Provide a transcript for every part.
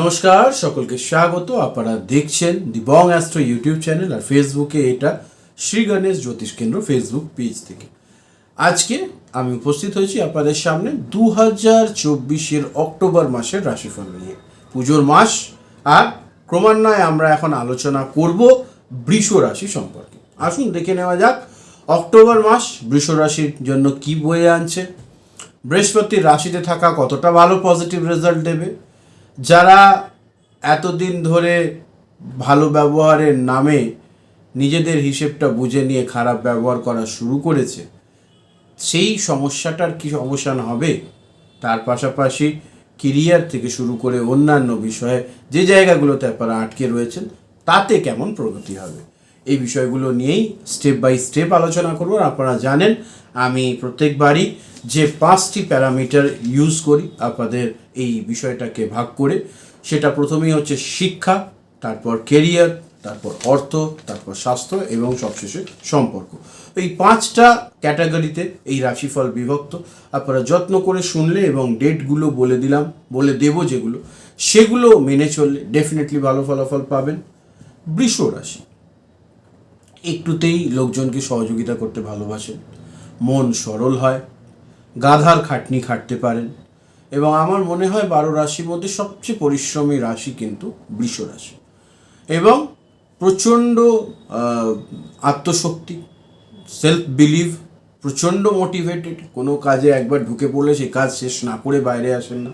নমস্কার, সকলকে স্বাগত। আপনারা দেখছেন the Bong astro YouTube channel আর ফেসবুকে এটা শ্রী গণেশ জ্যোতিষ কেন্দ্র ফেসবুক পেজ থেকে। আজকে আমি উপস্থিত হয়েছি আপনাদের সামনে দু হাজার চব্বিশের অক্টোবর মাসের রাশিফল নিয়ে। পুজোর মাস আর ক্রমান্বয়ে আমরা এখন আলোচনা করব বৃষ রাশি সম্পর্কে। আসুন দেখে নেওয়া যাক, অক্টোবর মাস বৃষ রাশির জন্য কি বয়ে আনছে। বৃহস্পতির রাশিতে থাকা কতটা ভালো পজিটিভ রেজাল্ট দেবে। যারা এতদিন ধরে ভালো ব্যবহারের নামে নিজেদের হিসেবটা বুঝে নিয়ে খারাপ ব্যবহার করা শুরু করেছে, সেই সমস্যাটার কি অবসান হবে? তার পাশাপাশি কেরিয়ার থেকে শুরু করে অন্যান্য বিষয়ে যে জায়গাগুলোতে আপনারা আটকে রয়েছেন, তাতে কেমন প্রগতি হবে? এই বিষয়গুলো নিয়েই স্টেপ বাই স্টেপ আলোচনা করব। আপনারা জানেন, আমি প্রত্যেকবারই যে পাঁচটি প্যারামিটার ইউজ করি আপনাদের এই বিষয়টাকে ভাগ করে, সেটা প্রথমেই হচ্ছে শিক্ষা, তারপর কেরিয়ার তারপর অর্থ, তারপর স্বাস্থ্য এবং সবশেষে সম্পর্ক। এই পাঁচটা ক্যাটাগরিতে এই রাশিফল বিভক্ত। আপনারা যত্ন করে শুনলে এবং ডেটগুলো বলে দিলাম, বলে দেব যেগুলো, সেগুলো মেনে চললে ডেফিনেটলি ভালো ফলাফল পাবেন। বৃষ রাশি, একটুতেই লোকজনকে সহযোগিতা করতে ভালোবাসেন। মন সরল হয় গাধার খাটনি খাটতে পারেন। এবং আমার মনে হয় বারো রাশির মধ্যে সবচেয়ে পরিশ্রমী রাশি কিন্তু বৃষ রাশি। এবং প্রচণ্ড আত্মশক্তি সেলফ বিলিভ প্রচণ্ড মোটিভেটেড কোনো কাজে একবার ঢুকে পড়লে সেই কাজ শেষ না করে বাইরে আসেন না।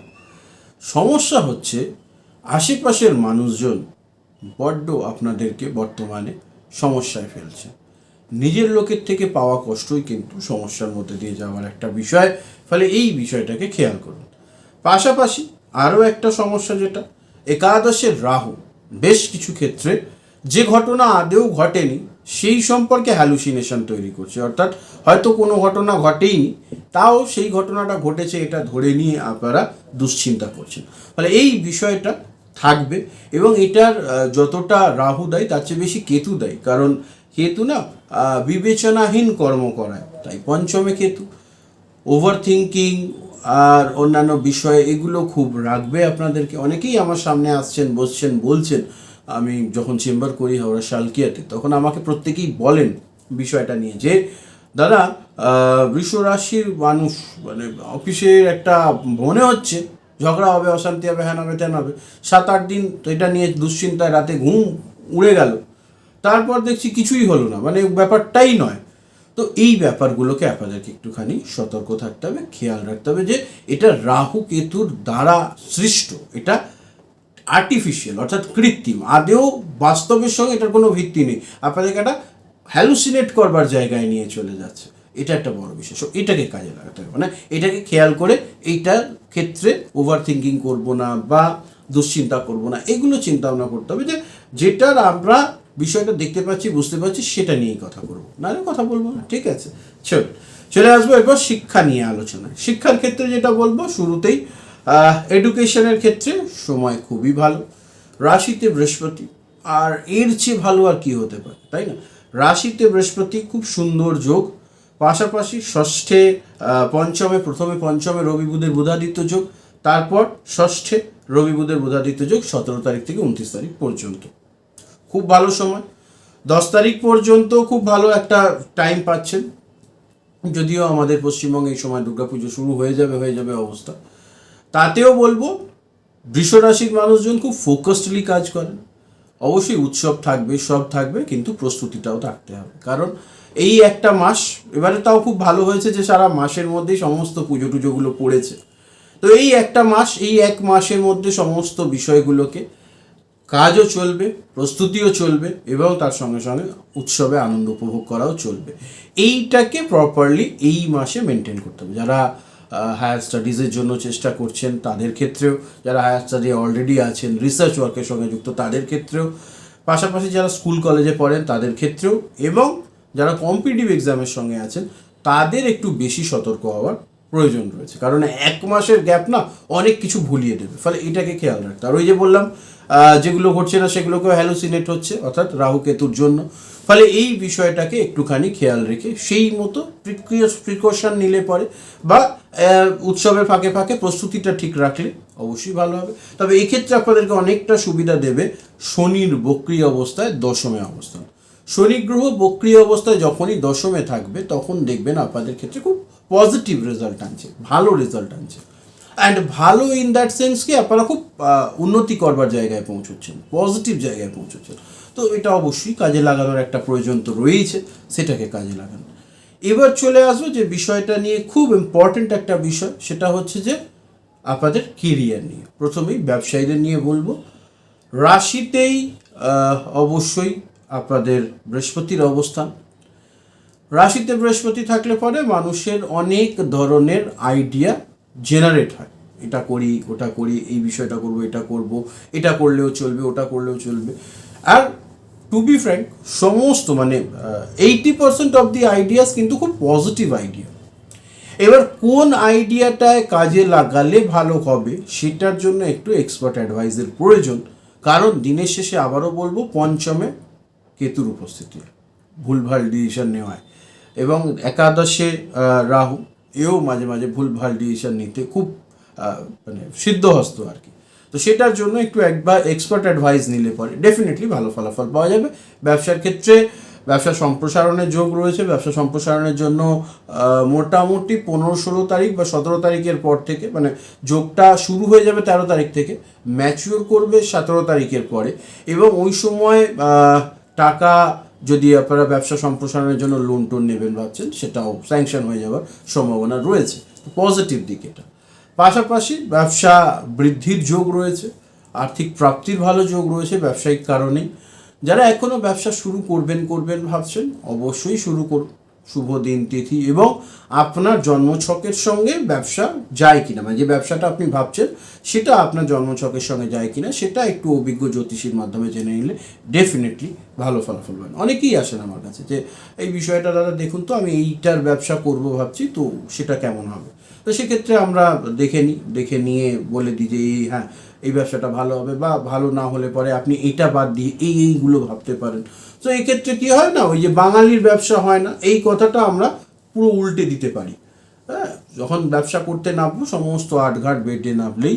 সমস্যা হচ্ছে আশেপাশের মানুষজন বড্ড আপনাদেরকে বর্তমানে সমস্যায় ফেলছে। নিজের লোকের থেকে পাওয়া কষ্টই কিন্তু সমস্যার মধ্যে দিয়ে যাওয়ার একটা বিষয়। ফলে এই বিষয়টাকে খেয়াল করুন। পাশাপাশি আরও একটা সমস্যা যেটা একাদশের রাহু বেশ কিছু ক্ষেত্রে যে ঘটনা আদেও ঘটেনি, সেই সম্পর্কে হ্যালুসিনেশন তৈরি করছে। অর্থাৎ হয়তো কোনো ঘটনা ঘটেইনি, তাও সেই ঘটনাটা ঘটেছে, এটা ধরে নিয়ে আপনারা দুশ্চিন্তা করছেন। ফলে এই বিষয়টা থাকবে এবং এটার যতটা রাহু দেয়, তার চেয়ে বেশি কেতু দেয়। কারণ কেতু না বিবেচনাহীন কর্ম করায়। তাই পঞ্চমে কেতু। ওভার থিঙ্কিং আর অন্যান্য বিষয় এগুলো খুব রাখবে আপনাদেরকে। অনেকেই আমার সামনে আসছেন, বসছেন, বলছেন, আমি যখন চেম্বার করি হাওড়া শালকিয়াতে, তখন আমাকে প্রত্যেকেই বলেন বিষয়টা নিয়ে যে, দাদা বৃষ রাশির মানুষ মানে অফিসের একটা মনে হচ্ছে, ঝগড়া হবে, অশান্তি হবে হ্যান হবে ত্যান হবে। সাত আট দিন তো এটা নিয়ে দুশ্চিন্তায় রাতে ঘুম উড়ে গেল। তারপর দেখছি কিছুই হলো না মানে ব্যাপারটাই নয়। তো এই ব্যাপারগুলোকে আপনাদেরকে একটুখানি সতর্ক থাকতে হবে খেয়াল রাখতে হবে যে এটা রাহু কেতুর দ্বারা সৃষ্ট এটা আর্টিফিশিয়াল অর্থাৎ কৃত্রিম। আদেও বাস্তবের সঙ্গে এটার কোনো ভিত্তি নেই। আপনাদেরকে একটা হ্যালুসিনেট করবার জায়গায় নিয়ে চলে যাচ্ছে। এটা একটা বড় So, এটাকে কাজে লাগাতে হবে। মানে এটাকে খেয়াল করে এইটার ক্ষেত্রে ওভার থিঙ্কিং করব না বা দুশ্চিন্তা করব না। এগুলো চিন্তা ভাবনা করতে হবে যে যেটার আমরা বিষয়টা দেখতে পাচ্ছি, বুঝতে পারছি, সেটা নিয়েই কথা বলব। নাহলে কথা বলব না। ঠিক আছে? চল। চলে আসব এরপর শিক্ষা নিয়ে আলোচনা শিক্ষার ক্ষেত্রে যেটা বলব, শুরুতেই এডুকেশনের ক্ষেত্রে সময় খুবই ভালো। রাশিতে বৃহস্পতি, আর এর চেয়ে ভালো আর কি হতে পারে, তাই না? রাশিতে বৃহস্পতি খুব সুন্দর যোগ। পাশাপাশি ষষ্ঠে পঞ্চমে, প্রথমে পঞ্চমে রবি বুধের বুধাদিত্য যোগ। তারপর ষষ্ঠে রবি বুধের বুধাদিত্য যোগ সতেরো তারিখ থেকে উনত্রিশ তারিখ পর্যন্ত। খুব ভালো সময়। দশ তারিখ পর্যন্ত খুব ভালো একটা টাইম পাচ্ছেন। যদিও আমাদের পশ্চিমবঙ্গে এই সময় দুর্গাপুজো শুরু হয়ে যাবে হয়ে যাবে অবস্থা। তাতেও বলব, বৃষ রাশির মানুষজন খুব ফোকাসডলি কাজ করেন। অবশ্যই উৎসব থাকবে, সব থাকবে, কিন্তু প্রস্তুতিটাও থাকতে হবে। কারণ এই একটা মাস, এবারে তাও খুব ভালো হয়েছে যে সারা মাসের মধ্যেই সমস্ত পুজো টুজোগুলো পড়েছে। তো এই একটা মাস, এই এক মাসের মধ্যে সমস্ত বিষয়গুলোকে কাজও চলবে, প্রস্তুতিও চলবে এবং তার সঙ্গে সঙ্গে উৎসবে আনন্দ উপভোগ করাও চলবে। এইটাকে প্রপারলি এই মাসে মেনটেন করতে হবে। যারা হায়ার স্টাডিজের জন্য চেষ্টা করছেন, তাদের ক্ষেত্রেও, যারা হায়ার স্টাডি অলরেডি আছেন রিসার্চ ওয়ার্কের সঙ্গে যুক্ত, তাদের ক্ষেত্রেও, পাশাপাশি যারা স্কুল কলেজে পড়েন, তাদের ক্ষেত্রেও এবং যারা কম্পিটিটিভ এক্সামের সঙ্গে আছেন, তাদের একটু বেশি সতর্ক হওয়ার প্রয়োজন রয়েছে। কারণ এক মাসের গ্যাপ না, অনেক কিছু ভুলিয়ে দেবে। ফলে এটাকে খেয়াল রাখতে আর ওই যে বললাম যেগুলো ঘটছে না, সেগুলোকেও হ্যালুসিনেট হচ্ছে, অর্থাৎ রাহু কেতুর জন্য। ফলে এই বিষয়টাকে একটুখানি খেয়াল রেখে সেই মতো প্রিকশন নিলে পরে বা উৎসবের ফাঁকে ফাঁকে প্রস্তুতিটা ঠিক রাখলে অবশ্যই ভালো হবে। তবে এক্ষেত্রে আপনাদেরকে অনেকটা সুবিধা দেবে শনির বক্রিয় অবস্থায় দশমে অবস্থান। শনি গ্রহ বক্রিয় অবস্থায় যখনই দশমে থাকবে, তখন দেখবেন আপনাদের ক্ষেত্রে খুব পজিটিভ রেজাল্ট আনছে, ভালো রেজাল্ট আনছে। অ্যান্ড ভালো ইন দ্যাট সেন্স কি, আপনারা খুব উন্নতি করবার জায়গায় পৌঁছচ্ছেন পজিটিভ জায়গায় পৌঁছচ্ছেন। তো এটা অবশ্যই কাজে লাগানোর একটা প্রয়োজন তো রয়েছে সেটাকে কাজে লাগানো। এবার চলে আসব যে বিষয়টা নিয়ে খুব ইম্পর্ট্যান্ট একটা বিষয়, সেটা হচ্ছে যে আপনাদের কেরিয়ার নিয়ে। প্রথমেই ব্যবসায়ীদের নিয়ে বলব, রাশিতেই অবশ্যই আপনাদের বৃহস্পতির অবস্থান। রাশিতে বৃহস্পতি থাকলে পরে মানুষের অনেক ধরনের আইডিয়া জেনারেট হয়। এটা করি, ওটা করি, এই বিষয়টা করব, এটা করব, এটা করলেও চলবে, ওটা করলেও চলবে। আর টু বি ফ্র্যাঙ্ক সমস্ত মানে eighty percent of the ideas কিন্তু খুব পজিটিভ আইডিয়া এবার কোন আইডিয়াটায় কাজে লাগালে ভালো হবে, সেটার জন্য একটু এক্সপার্ট অ্যাডভাইসের প্রয়োজন। কারণ দিনের শেষে আবারও বলব, পঞ্চমে কেতুর উপস্থিতি। ভুলভাল ডিসিশন নেওয়ায়। এবং একাদশে রাহু। এও মাঝে মাঝে ভুলভাল ডিসিশন নিতে খুব মানে সিদ্ধহস্ত আর কি। তো সেটার জন্য একটু একবার এক্সপার্ট অ্যাডভাইস নিলে পরে ডেফিনেটলি ভালো ফলাফল পাওয়া যাবে। ব্যবসার ক্ষেত্রে ব্যবসা সম্প্রসারণের যোগ রয়েছে। ব্যবসা সম্প্রসারণের জন্য মোটামুটি পনেরো ষোলো তারিখ বা সতেরো তারিখের পর থেকে মানে যোগটা শুরু হয়ে যাবে তেরো তারিখ থেকে ম্যাচিওর করবে সতেরো তারিখের পরে। এবং ওই সময় টাকা যদি আপনারা ব্যবসা সম্প্রসারণের জন্য লোন টোন নেবেন ভাবছেন, সেটাও স্যাংশন হয়ে যাওয়ার সম্ভাবনা রয়েছে। পজিটিভ দিক এটা। পাশাপাশি ব্যবসা বৃদ্ধির যোগ রয়েছে, আর্থিক প্রাপ্তির ভালো যোগ রয়েছে ব্যবসায়িক কারণেই যারা এখনও ব্যবসা শুরু করবেন করবেন ভাবছেন, অবশ্যই শুরু করুন। শুভ দিন তিথি এবং আপনার জন্মছকের সঙ্গে ব্যবসা যায় কিনা? মানে যে ব্যবসাটা আপনি ভাবছেন, সেটা আপনার জন্মছকের সঙ্গে যায় কিনা? সেটা একটু অভিজ্ঞ জ্যোতিষীর মাধ্যমে জেনে নিলে ডেফিনেটলি ভালো ফলাফল পাবেন। অনেকেই আসেন আমার কাছে যে, এই বিষয়টা দাদা, দেখুন তো, আমি এইটার ব্যবসা করব ভাবছি, তো সেটা কেমন হবে? তো সেক্ষেত্রে আমরা দেখে নিই দেখে নিয়ে বলে দিই যে, এই হ্যাঁ এই ব্যবসাটা ভালো হবে বা ভালো না হলে পরে আপনি এইটা বাদ দিয়ে এই, এইগুলো ভাবতে পারেন। তো এই ক্ষেত্রে কি হয় না, ওই যে বাঙালির ব্যবসা হয় না, এই কথাটা আমরা পুরো উল্টে দিতে পারি। হ্যাঁ যখন ব্যবসা করতে নামবো, সমস্ত আটঘাট বেডে নামলেই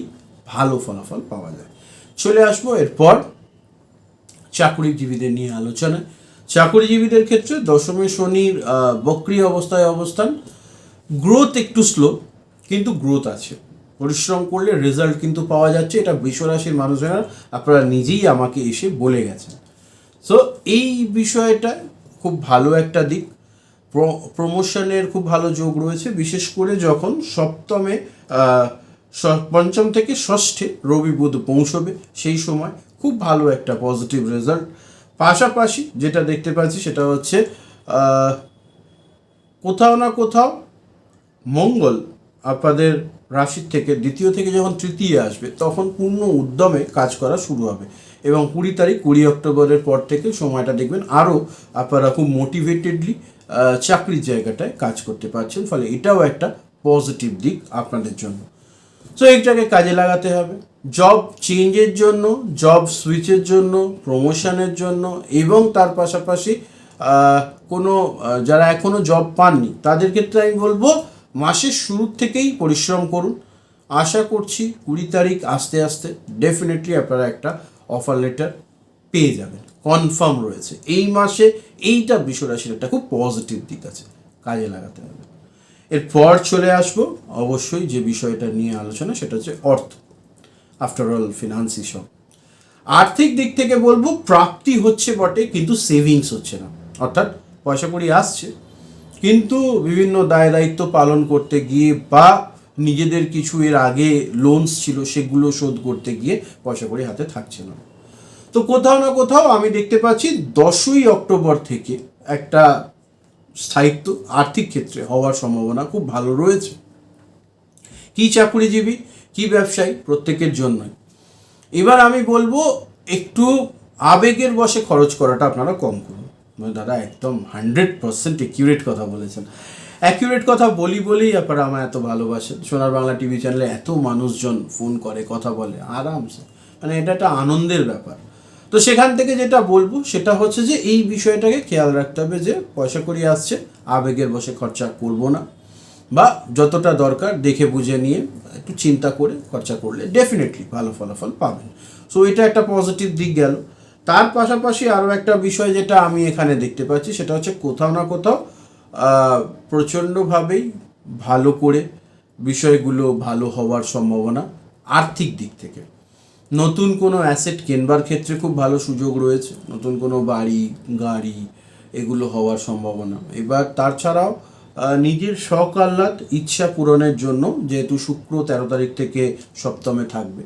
ভালো ফলাফল পাওয়া যায়। চলে আসব এরপর চাকরিজীবীদের নিয়ে আলোচনা। চাকরিজীবীদের ক্ষেত্রে দশমে শনির বক্রিয় অবস্থায় অবস্থান। গ্রোথ একটু স্লো, কিন্তু গ্রোথ আছে। পরিশ্রম করলে রেজাল্ট কিন্তু পাওয়া যাচ্ছে, এটা বিশ্বরাশির মানুষেরা, আপনারা নিজেই আমাকে এসে বলে গেছেন। সো এই বিষয়টা খুব ভালো একটা দিক। প্রমোশনের খুব ভালো যোগ রয়েছে, বিশেষ করে যখন সপ্তমে পঞ্চম থেকে ষষ্ঠে রবি বুধ পৌঁছবে, সেই সময় খুব ভালো একটা পজিটিভ রেজাল্ট পাশাপাশি যেটা দেখতে পাচ্ছি সেটা হচ্ছে কোথাও না কোথাও মঙ্গল আপনাদের রাশির থেকে দ্বিতীয় থেকে যখন তৃতীয় আসবে, তখন পূর্ণ উদ্যমে কাজ করা শুরু হবে। এবং কুড়ি তারিখ, কুড়ি অক্টোবরের পর থেকে সময়টা দেখবেন আরও আপনারা খুব মোটিভেটেডলি চাকরির জায়গাটায় কাজ করতে পারছেন। ফলে এটাও একটা পজিটিভ দিক আপনাদের জন্য। সো এইটাকে কাজে লাগাতে হবে। জব চেঞ্জের জন্য জব সুইচের জন্য প্রমোশনের জন্য এবং তার পাশাপাশি কোনো যারা এখনও জব পাননি, তাদের ক্ষেত্রে আমি বলব মাসের শুরু থেকেই পরিশ্রম করুন। আশা করছি কুড়ি তারিখ আস্তে আস্তে ডেফিনেটলি আপনারা একটা অফার লেটার পেয়ে যাবেন কনফার্ম রয়েছে। এই মাসে এইটা বিশ্বরাশির একটা খুব পজিটিভ দিক আছে, কাজে লাগাতে হবে। এরপর চলে আসব, অবশ্যই যে বিষয়টা নিয়ে আলোচনা সেটা হচ্ছে অর্থ। আফটার অল ফিনান্সই সব আর্থিক দিক থেকে বলব, প্রাপ্তি হচ্ছে বটে, কিন্তু সেভিংস হচ্ছে না। অর্থাৎ পয়সা কড়ি আসছে, কিন্তু বিভিন্ন দায় দায়িত্ব পালন করতে গিয়ে বা নিজেদের কিছু এর আগে লোনস ছিল, সেগুলো শোধ করতে গিয়ে পয়সা কড়ি হাতে থাকছে না। তো কোথাও না কোথাও আমি দেখতে পাচ্ছি দশই অক্টোবর থেকে একটা স্থায়িত্ব আর্থিক ক্ষেত্রে হওয়ার সম্ভাবনা খুব ভালো রয়েছে। কি চাকুরিজীবী, কি ব্যবসায়ী, প্রত্যেকের জন্যই। এবার আমি বলব, একটু আবেগের বসে খরচ করাটা আপনারা কম করুন। মানে দাদা, একদম হান্ড্রেড পার্সেন্ট একিউরেট কথা বলেছেন। অ্যাকিউরেট কথা বলি বলেই আপনারা আমার এত ভালোবাসেন। সোনার বাংলা টিভি চ্যানেলে এত মানুষজন ফোন করে, কথা বলে, আরামসে। মানে এটা একটা আনন্দের ব্যাপার। তো সেখান থেকে যেটা বলব, সেটা হচ্ছে যে এই বিষয়টাকে খেয়াল রাখতে হবে যে পয়সা করি আসছে, আবেগের বসে খরচা করব না। বা যতটা দরকার দেখে বুঝে নিয়ে, একটু চিন্তা করে খরচা করলে ডেফিনেটলি ভালো ফলাফল পাবেন। সো এটা একটা পজিটিভ দিক গেল। তার পাশাপাশি আরও একটা বিষয় যেটা আমি এখানে দেখতে পাচ্ছি, সেটা হচ্ছে কোথাও না কোথাও প্রচণ্ডভাবেই ভালো করে বিষয়গুলো ভালো হওয়ার সম্ভাবনা আর্থিক দিক থেকে। নতুন কোনো অ্যাসেট কেনবার ক্ষেত্রে খুব ভালো সুযোগ রয়েছে। নতুন কোনো বাড়ি, গাড়ি এগুলো হওয়ার সম্ভাবনা। এবার তাছাড়াও নিজের শখ আহ্লাদ, ইচ্ছা পূরণের জন্য যেহেতু শুক্র তেরো তারিখ থেকে সপ্তমে থাকবে,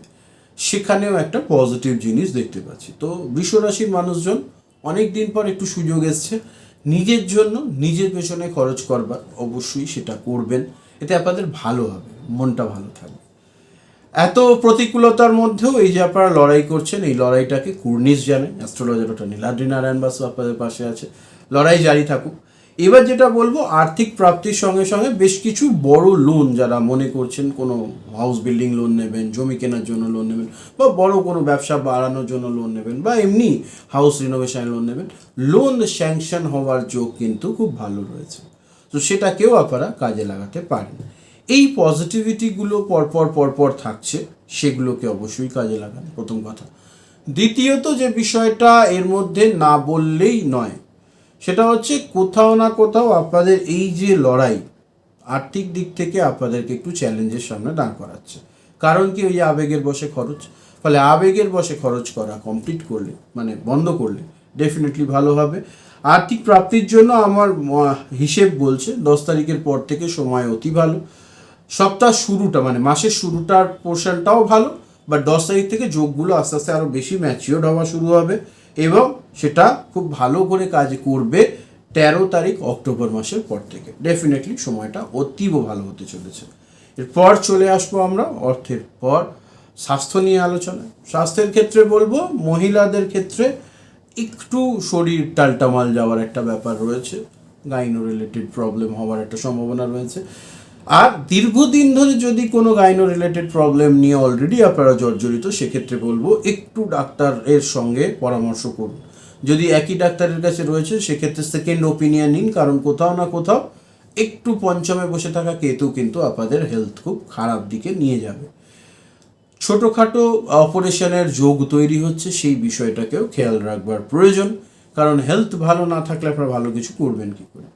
সেখানেও একটা পজিটিভ জিনিস দেখতে পাচ্ছি। তো বিশ্বরাশির মানুষজন অনেক দিন পর একটু সুযোগ এসছে। নিজের জন্য নিজের পেছনে খরচ করবার অবশ্যই সেটা করবেন। এতে আপনাদের ভালো হবে, মনটা ভালো থাকবে। এত প্রতিকূলতার মধ্যেও এই যে আপনারা লড়াই করছেন, এই লড়াইটাকে কুর্নিশ জানে অ্যাস্ট্রোলজার ওটা নীলাদ্রি নারায়ণ বাসু আপনাদের পাশে আছে। লড়াই জারি থাকুক। এবার যেটা বলব, আর্থিক প্রাপ্তির সঙ্গে সঙ্গে বেশ কিছু বড় লোন যারা মনে করছেন, কোনো হাউস বিল্ডিং লোন নেবেন, জমি কেনার জন্য লোন নেবেন, বা বড় কোনো ব্যবসা বাড়ানোর জন্য লোন নেবেন, বা এমনি হাউস রিনোভেশন লোন নেবেন লোন স্যাংশন হওয়ার যোগ কিন্তু খুব ভালো রয়েছে। তো সেটাকেও আপনারা কাজে লাগাতে পারেন। এই পজিটিভিটিগুলো পরপর পরপর থাকছে, সেগুলোকে অবশ্যই কাজে লাগান, প্রথম কথা। দ্বিতীয়ত যে বিষয়টা এর মধ্যে না বললেই নয় সেটা হচ্ছে কোথাও না কোথাও আপনাদের এই যে লড়াই আর্থিক দিক থেকে আপনাদেরকে একটু চ্যালেঞ্জের সামনে দাঁড় করাচ্ছে। কারণ কি ওই আবেগের বসে খরচ? ফলে আবেগের বসে খরচ করা কমপ্লিট করলে মানে বন্ধ করলে ডেফিনেটলি ভালো হবে। আর্থিক প্রাপ্তির জন্য আমার হিসেব বলছে, দশ তারিখের পর থেকে সময় অতি ভালো। সপ্তাহ শুরুটা মানে মাসের শুরুটার পোর্শনটাও ভালো বাট দশ তারিখ থেকে যোগগুলো আস্তে আস্তে আরও বেশি ম্যাচিওর হওয়া শুরু হবে এবং সেটা খুব ভালো করে কাজ করবে তেরো তারিখ অক্টোবর মাসের পর থেকে। ডেফিনেটলি সময়টা অতীব ভালো হতে চলেছে। এরপর চলে আসব আমরা অর্থের পর। স্বাস্থ্য নিয়ে আলোচনা। স্বাস্থ্যের ক্ষেত্রে বলব, মহিলাদের ক্ষেত্রে একটু শরীর টালটামাল যাওয়ার একটা ব্যাপার রয়েছে। গাইনো রিলেটেড প্রবলেম হওয়ার একটা সম্ভাবনা রয়েছে। আর দীর্ঘদিন ধরে যদি কোনো গাইনো রিলেটেড প্রবলেম নিয়ে অলরেডি আপনারা জর্জরিত, সেক্ষেত্রে বলব একটু ডাক্তারের সঙ্গে পরামর্শ করুন। যদি একই ডাক্তারের কাছে রয়েছে, সেক্ষেত্রে সেকেন্ড ওপিনিয়ন নিন, কারণ কোথাও না কোথাও একটু পঞ্চমে বসে থাকা কেতু কিন্তু আপনাদের হেলথ খুব খারাপ দিকে নিয়ে যাবে। ছোটোখাটো অপারেশনের যোগ তৈরি হচ্ছে, সেই বিষয়টাকেও খেয়াল রাখবার প্রয়োজন, কারণ হেলথ ভালো না থাকলে আপনারা ভালো কিছু করবেন কি করে?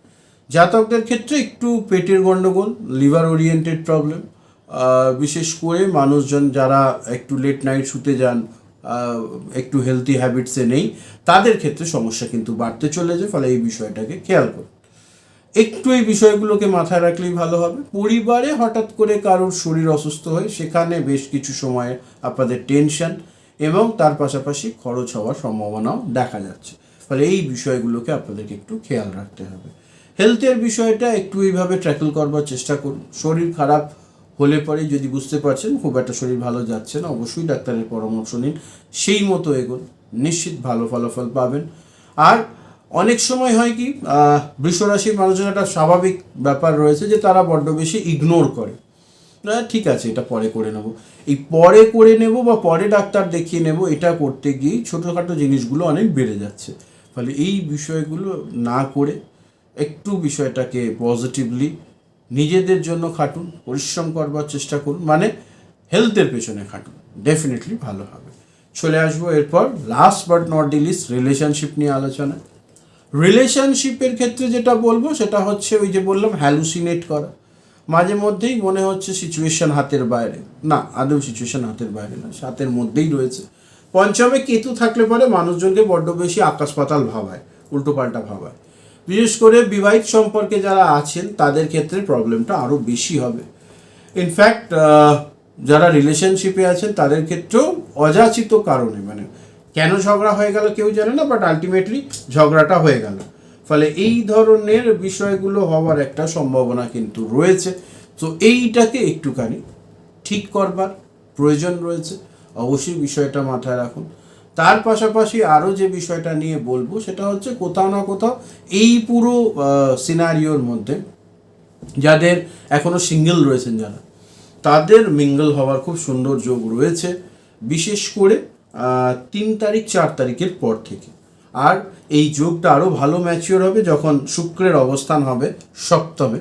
জাতকদের ক্ষেত্রে একটু পেটের গণ্ডগোল লিভার ওরিয়েন্টেড প্রবলেম বিশেষ করে মানুষজন যারা একটু লেট নাইট শুতে যান একটু হেলদি হ্যাবিটসে নেই। তাদের ক্ষেত্রে সমস্যা কিন্তু বাড়তে চলে যায় ফলে এই বিষয়টাকে খেয়াল করুন একটু এই বিষয়গুলোকে মাথায় রাখলেই ভালো হবে। পরিবারে হঠাৎ করে কারোর শরীর অসুস্থ হয়, সেখানে বেশ কিছু সময় আপনাদের টেনশন এবং তার পাশাপাশি খরচ হওয়ার সম্ভাবনাও দেখা যাচ্ছে। ফলে এই বিষয়গুলোকে আপনাদেরকে একটু খেয়াল রাখতে হবে। হেলথের বিষয়টা একটু এইভাবে ট্র্যাকেল করবার চেষ্টা করুন। শরীর খারাপ হলে পরে যদি বুঝতে পারছেন খুব একটা শরীর ভালো যাচ্ছে না, অবশ্যই ডাক্তারের পরামর্শ নিন। সেই মতো এগোন, নিশ্চিত ভালো ফলাফল পাবেন। আর অনেক সময় হয় কি বৃষরাশির মানুষের একটা স্বাভাবিক ব্যাপার রয়েছে যে তারা বড্ড বেশি ইগনোর করে। না, ঠিক আছে, এটা পরে করে নেব। এই পরে করে নেব বা পরে ডাক্তার দেখিয়ে নেব, এটা করতে গিয়েই ছোটোখাটো জিনিসগুলো অনেক বেড়ে যাচ্ছে। ফলে এই বিষয়গুলো না করে একটু বিষয়টাকে পজিটিভলি নিজেদের জন্য খাটুন, পরিশ্রম করবার চেষ্টা করুন মানে হেলথের পেছনে খাটুন ডেফিনেটলি ভালো হবে। চলে আসব এরপর last but not the least relationship নিয়ে আলোচনা। রিলেশনশিপের ক্ষেত্রে যেটা বলব, সেটা হচ্ছে ওই যে বললাম হ্যালুসিনেট করা। মাঝে মধ্যেই মনে হচ্ছে সিচুয়েশন হাতের বাইরে। না, আদৌ সিচুয়েশন হাতের বাইরে না, হাতের মধ্যেই রয়েছে। পঞ্চমে কেতু থাকলে পরে মানুষজনকে বড্ড বেশি আকাশ পাতাল ভাবায়, উল্টোপাল্টা ভাবায়। বিশেষ করে বিবাহিত সম্পর্কে যারা আছেন, তাদের ক্ষেত্রে প্রবলেমটা আরও বেশি হবে। ইনফ্যাক্ট যারা রিলেশনশিপে আছেন, তাদের ক্ষেত্রেও অযাচিত কারণে মানে কেন ঝগড়া হয়ে গেল কেউ জানে না বাট আলটিমেটলি ঝগড়াটা হয়ে গেল। ফলে এই ধরনের বিষয়গুলো হওয়ার একটা সম্ভাবনা কিন্তু রয়েছে। তো এইটাকে একটুখানি ঠিক করবার প্রয়োজন রয়েছে। অবশ্যই বিষয়টা মাথায় রাখুন। তার পাশাপাশি আরও যে বিষয়টা নিয়ে বলব, সেটা হচ্ছে কোথাও না কোথাও এই পুরো সিনারিওর মধ্যে যাদের এখনও সিঙ্গেল রয়েছেন যারা, তাদের মিঙ্গল হওয়ার খুব সুন্দর যোগ রয়েছে। বিশেষ করে তিন তারিখ, চার তারিখের পর থেকে। আর এই যোগটা আরও ভালো ম্যাচিওর হবে যখন শুক্রের অবস্থান হবে সপ্তমে,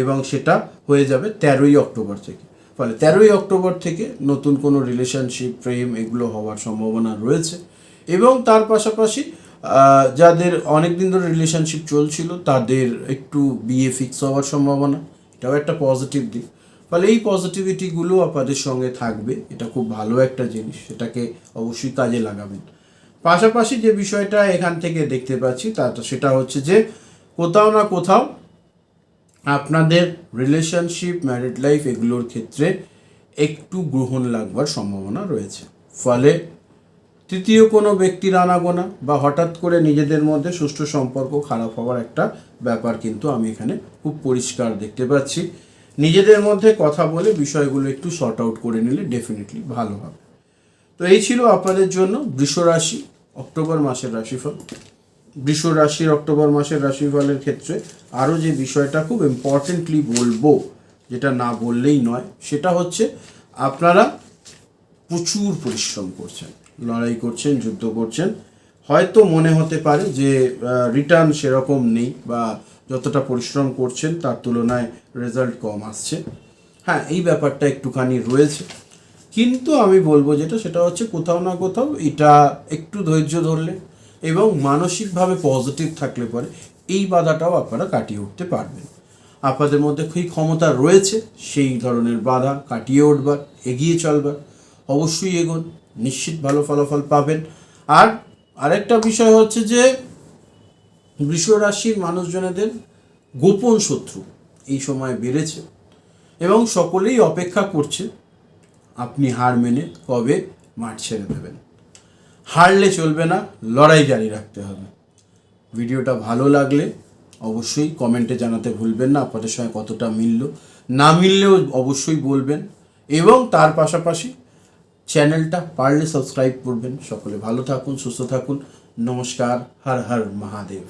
এবং সেটা হয়ে যাবে তেরোই অক্টোবর থেকে। ফলে তেরোই অক্টোবর থেকে নতুন কোনো রিলেশনশিপ প্রেম এগুলো হওয়ার সম্ভাবনা রয়েছে এবং তার পাশাপাশি যাদের অনেক দিন ধরে রিলেশনশিপ চলছিল, তাদের একটু বিয়ে ফিক্স হওয়ার সম্ভাবনা। এটাও একটা পজিটিভ দিক। ফলে এই পজিটিভিটিগুলো আপনাদের সঙ্গে থাকবে। এটা খুব ভালো একটা জিনিস। সেটাকে অবশ্যই কাজে লাগাবেন। পাশাপাশি যে বিষয়টা এখান থেকে দেখতে পাচ্ছি, তা সেটা হচ্ছে যে কোথাও না কোথাও আপনাদের রিলেশনশিপ ম্যারিড লাইফ এগুলোর ক্ষেত্রে একটু গ্রহণ লাগবার সম্ভাবনা রয়েছে। ফলে তৃতীয় কোনো ব্যক্তির আনাগোনা বা হঠাৎ করে নিজেদের মধ্যে সুষ্ঠু সম্পর্ক খারাপ হওয়ার একটা ব্যাপার কিন্তু আমি এখানে খুব পরিষ্কার দেখতে পাচ্ছি। নিজেদের মধ্যে কথা বলে বিষয়গুলো একটু শর্ট আউট করে নিলে ডেফিনেটলি ভালো হবে। তো এই ছিল আপনাদের জন্য বৃষ রাশি অক্টোবর মাসের রাশিফল। বৃষ রাশির, অক্টোবর মাসের রাশিফলের ক্ষেত্রে আরও যে বিষয়টা খুব ইম্পর্টেন্টলি বলব, যেটা না বললেই নয়, সেটা হচ্ছে আপনারা প্রচুর পরিশ্রম করছেন, লড়াই করছেন, যুদ্ধ করছেন। হয়তো মনে হতে পারে যে রিটার্ন সেরকম নেই বা যতটা পরিশ্রম করছেন তার তুলনায় রেজাল্ট কম আসছে। হ্যাঁ এই ব্যাপারটা একটুখানি রয়েছে। কিন্তু আমি বলব যেটা, সেটা হচ্ছে কোথাও না কোথাও এটা একটু ধৈর্য ধরলে এবং মানসিকভাবে পজিটিভ থাকলে পরে এই বাধাটাও আপনারা কাটিয়ে উঠতে পারবেন। আপনাদের মধ্যে খুবই ক্ষমতা রয়েছে, সেই ধরনের বাধা কাটিয়ে উঠবার, এগিয়ে চলবার, অবশ্যই এগোন, নিশ্চিত ভালো ফলাফল পাবেন। আর আরেকটা বিষয় হচ্ছে যে, বৃষ রাশির মানুষজনেদের গোপন শত্রু এই সময় বেড়েছে এবং সকলেই অপেক্ষা করছে, আপনি হার মেনে কবে মাঠ ছেড়ে দেবেন। হারলে চলবে না, লড়াই জারি রাখতে হবে। ভিডিওটা ভালো লাগলে অবশ্যই কমেন্টে জানাতে ভুলবেন না, আপনাদের সঙ্গে কতটা মিলল। না মিললেও অবশ্যই বলবেন এবং তার পাশাপাশি চ্যানেলটা পারলে সাবস্ক্রাইব করবেন। সকলে ভালো থাকুন, সুস্থ থাকুন। নমস্কার, হর হর মহাদেব।